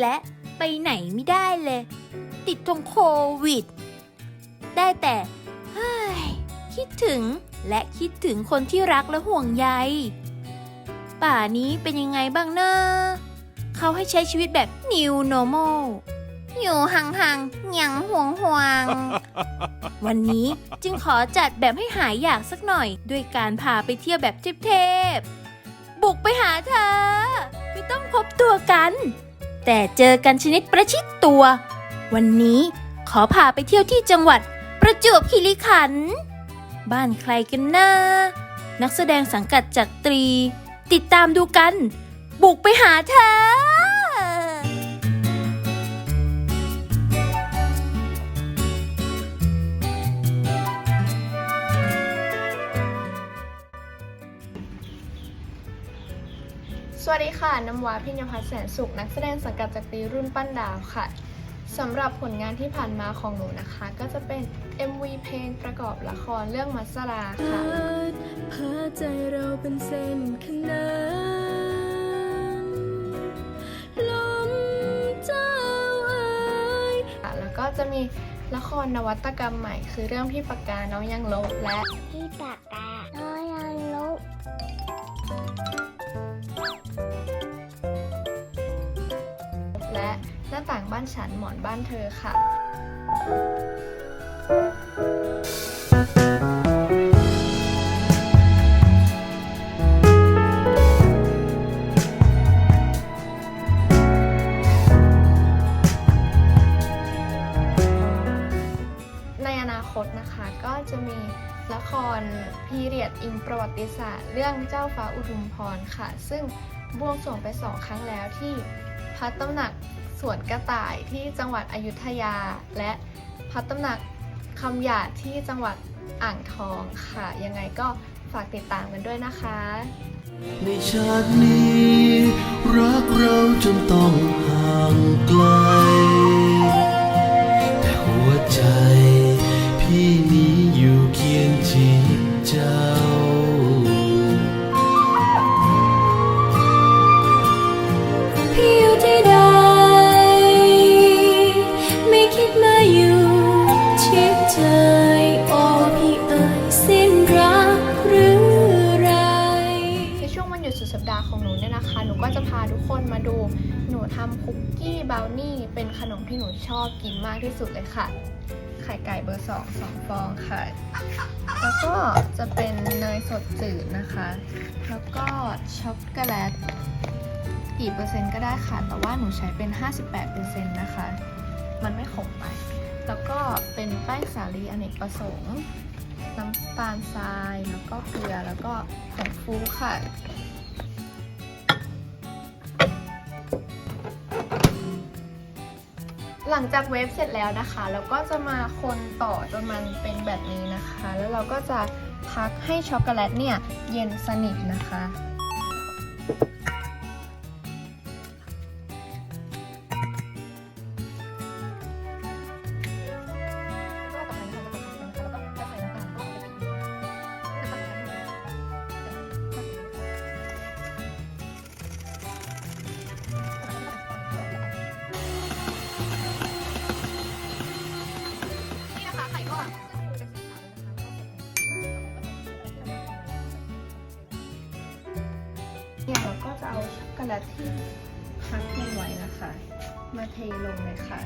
และ ไปไหนไม่ได้เลย ติดตรงโควิด ได้แต่เฮ้ยคิดถึงและคิดถึงคนที่รักและห่วงใย ป่านี้เป็นยังไงบ้างนะเขาให้ใช้ชีวิตแบบ new normal อยู่ห่างๆยังห่วงห่วงๆวันนี้จึงขอจัดแบบให้หายอยากสักหน่อย ด้วยการพาไปเที่ยวแบบเทพๆบุกไปหาเธอ ไม่ต้องพบตัวกัน แต่เจอกันชนิดประชิดตัว วันนี้ขอพาไปเที่ยวที่จังหวัดประจวบคีรีขันธ์บ้านใครกันนะนักแสดงสังกัดจักตรี ติดตามดูกัน บุกไปหาเธอ สวัสดีค่ะ น้ำว้าพิญญพัฒน์แสนสุข นักแสดงสังกัดจากตีรุ่นปั้นดาวค่ะสำหรับผลงานที่ผ่านมาของหนูนะคะ ก็จะเป็น MV เพลงประกอบละครเรื่องมัสลาค่ะพาใจเราเป็นเส้นขนานลมเจ้าเอ๋ยค่ะแล้วก็จะมีละครนวัตกรรมใหม่ คือเรื่องพี่ปากกาน้องยังลบและที่ปากกาน้อยยังลบ หน้าต่างบ้านฉันหมอนบ้านเธอค่ะในอนาคตนะคะก็จะมีละครพีเรียดอิงประวัติศาสตร์ เรื่องเจ้าฟ้าอุทุมพรค่ะ ซึ่งบวงสรวงไปสองครั้งแล้วที่พระตำหนัก สวนกระต่ายที่จังหวัดอยุธยา และพระตำหนักคำหยาดที่จังหวัดอ่างทองค่ะ ยังไงก็ฝากติดตามกันด้วยนะคะ ในชาตินี้ รักเราจนต้องห่างไกล หยุดสุดสัปดาห์ของหนูเนี่ยนะคะ หนูก็จะพาทุกคนมาดูหนูทำคุกกี้บราวนี่ เป็นขนมที่หนูชอบกินมากที่สุดเลยค่ะ ไข่ไก่เบอร์สองสองฟองค่ะ แล้วก็จะเป็นเนยสดจืดนะคะ แล้วก็ช็อกโกแลตกี่เปอร์เซ็นต์ก็ได้ค่ะ แต่ว่าหนูใช้เป็น 58%นะคะ มันไม่ขมไป แล้วก็เป็นแป้งสาลีอเนกประสงค์น้ำตาลทราย แล้วก็เกลือ แล้วก็ผงฟูค่ะ ลังจากเวฟเสร็จแล้วนะคะ เราก็จะมาคนต่อจนมันเป็นแบบนี้นะคะ แล้วเราก็จะพักให้ช็อกโกแลตเนี่ยเย็นสนิทนะคะ โกแลตที่พักเย็นไว้นะคะ มาเทลงเลยค่ะ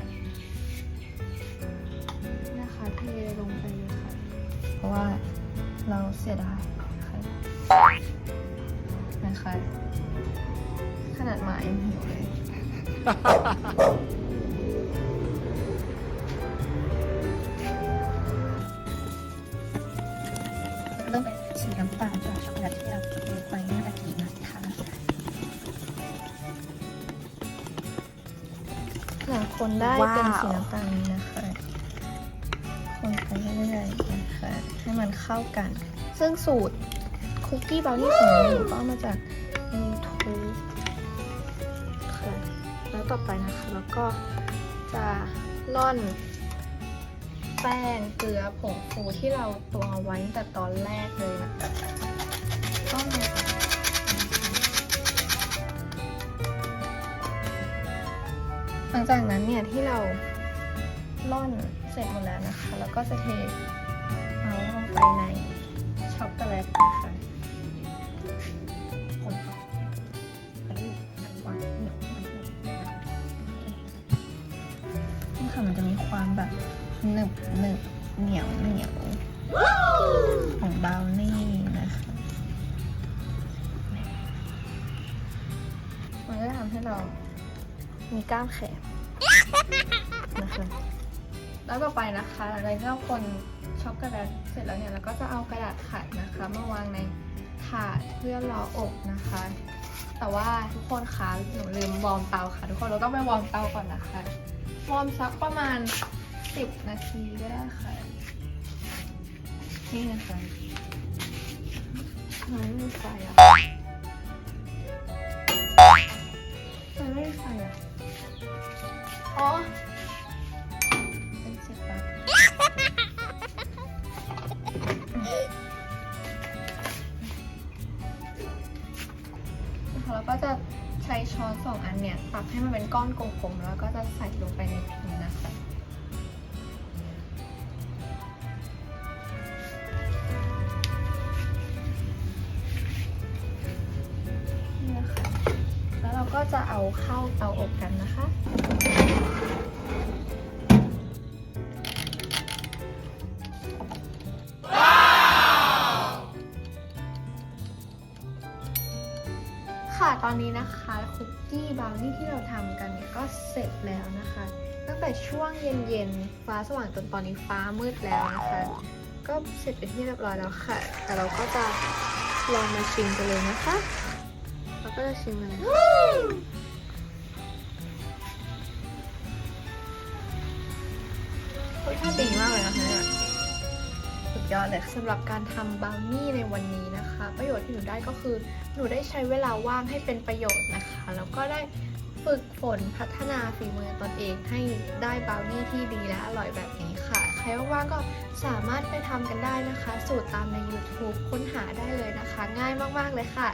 นะคะเทลงไปเลยค่ะ เพราะว่าเราเสียดายค่ะนะคะ ขนาดหมายังหิวเลยเริ่มเป็นสีน้ำตาลจากช็อกโกแลตที่เรา หลังคนได้ว้าวเป็นสีน้ำตาลนี้นะคะ คนไปเรื่อยๆนะคะให้มันเข้ากัน ซึ่งสูตรคุกกี้บราวนี่ของหนูก็เอามาจาก YouTube ค่ะแล้วต่อไปนะคะแล้วก็จะร่อนแป้งเกลือผงฟูที่เราตวงเอาไว้ตั้งแต่ตอนแรกเลยนะคะ หลังจากนั้นเนี่ยที่เราล่อนเสร็จหมดแล้วนะคะ แล้วก็จะเทเอาลงไปในช็อกโกแลตนะคะค่ะอันนี้มันหวานเหนียวมันเหนียวนี่ค่ะมันจะมีความแบบหนึบหนึบเหนียวเหนียวของบราวนี่นะคะมันก็ทำให้เรา มีกล้ามแขนนะคะแล้วต่อไปนะคะหลังจากที่เราคนช็อกโกแลตเสร็จแล้วเนี่ยเราก็จะเอากระดาษขัดนะคะมาวางในถาดเพื่อรออบนะคะ แต่ว่าทุกคนคะหนูลืมวอร์มเตาค่ะ ทุกคนเราต้องไปวอร์มเตาก่อนนะคะ วอร์มสักประมาณ 10 นาทีก็ได้ค่ะ นี่นะคะทำไมไม่มีไฟอะทำไมไม่มีไฟอะ อ๋อเป็นสิบปะนะคะแล้วก็จะใช้ช้อนสองอันเนี่ย ตักให้มันเป็นก้อนกลมๆ แล้วก็จะใส่ลงไปในพิมพ์นะคะ จะเอาเข้าเตาอบกันนะคะ ค่ะตอนนี้นะคะคุกกี้บราวนี่ที่เราทำกันเนี่ยก็เสร็จแล้วนะคะ ตั้งแต่ช่วงเย็นๆ ฟ้าสว่างจนตอนนี้ฟ้ามืดแล้วนะคะ ก็เสร็จเป็นที่เรียบร้อยแล้วค่ะ แต่เราก็จะลองมาชิมกันเลยนะคะ ก็จะชิมเลยรสชาติดีมากเลยนะคะเนี่ยสุดยอดเลยสำหรับการทำบราวนี่ในวันนี้นะคะ ประโยชน์ที่หนูได้ก็คือ หนูได้ใช้เวลาว่างให้เป็นประโยชน์นะคะ แล้วก็ได้ฝึกฝนพัฒนาฝีมือตนเองให้ได้บราวนี่ที่ดีและอร่อยแบบนี้ค่ะ ใครว่างๆก็สามารถไปทำกันได้นะคะ สูตรตามใน YouTube ค้นหาได้เลยนะคะ ง่ายมาก ๆ เลยค่ะ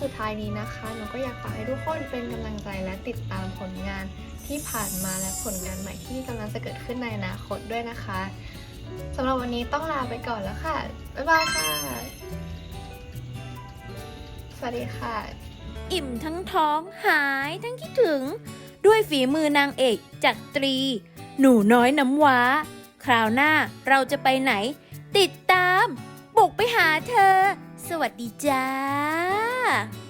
สุดท้ายนี้นะคะหนูก็อยากฝากให้ทุกคนเป็นกำลังใจและติดตามผลงานที่ผ่านมาและผลงานใหม่ที่กำลังจะเกิดขึ้นในอนาคตด้วยนะคะสำหรับวันนี้ต้องลาไปก่อนแล้วค่ะ บ๊ายบายค่ะ สวัสดีค่ะ อิ่มทั้งท้องหายทั้งคิดถึง ด้วยฝีมือนางเอกจากตรี หนูน้อยน้ำว้า คราวหน้าเราจะไปไหน ติดตาม บุกไปหาเธอ สวัสดีจ้า lá!